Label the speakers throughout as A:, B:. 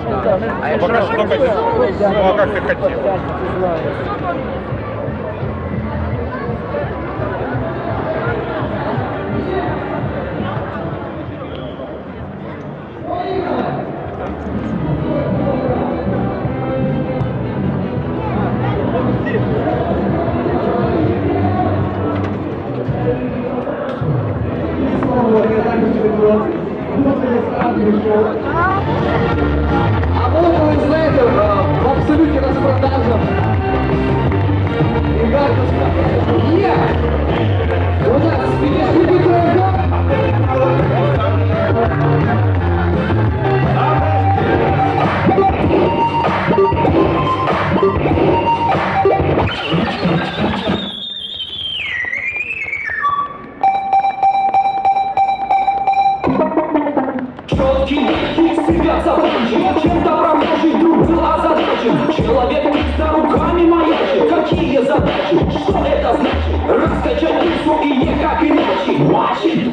A: Что Ну, а как ты хотел?
B: А
C: Четкий себя задачи Чем добром Божий друг был озадачен Человек за руками маячит Какие задачи? Что это значит? Раскачать лицо и никак иначе Мачет!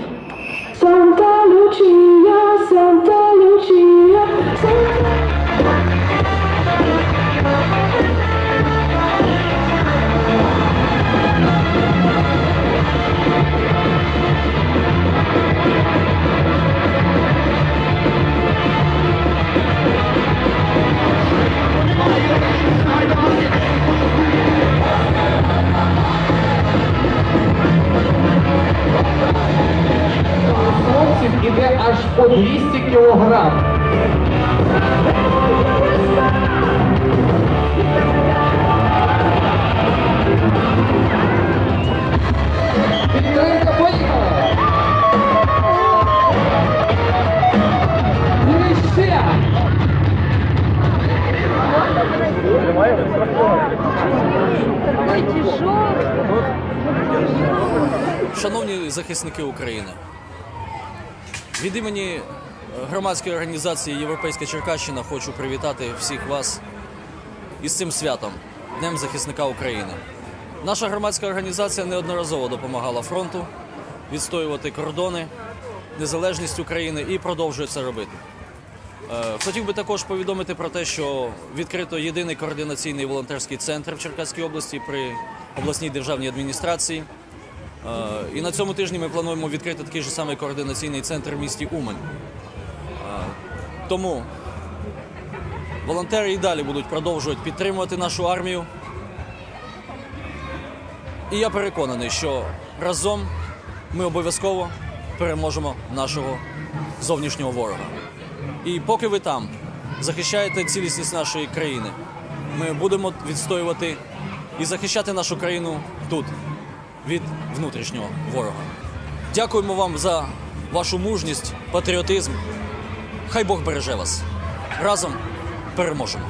B: Хлопців іде аж по 200 кілограм.
D: Шановні захисники України, від імені е, громадської організації Європейська Черкащина хочу привітати всіх вас із цим святом Днем захисника України. Наша громадська організація неодноразово допомагала фронту відстоювати кордони, незалежність України і продовжує це робити. Е, Хотів би також повідомити про те, що відкрито єдиний координаційний волонтерський центр в Черкаській області при обласній державній адміністрації. Е, І на цьому тижні ми плануємо відкрити такий же самий координаційний центр в місті Умань. Е, Тому волонтери і далі будуть продовжувати підтримувати нашу армію. І я переконаний, що разом ми обов'язково переможемо нашого зовнішнього ворога. І поки ви там захищаєте цілісність нашої країни, ми будемо відстоювати і захищати нашу країну тут від внутрішнього ворога. Дякуємо вам за вашу мужність, патріотизм. Хай Бог береже вас. Разом переможемо.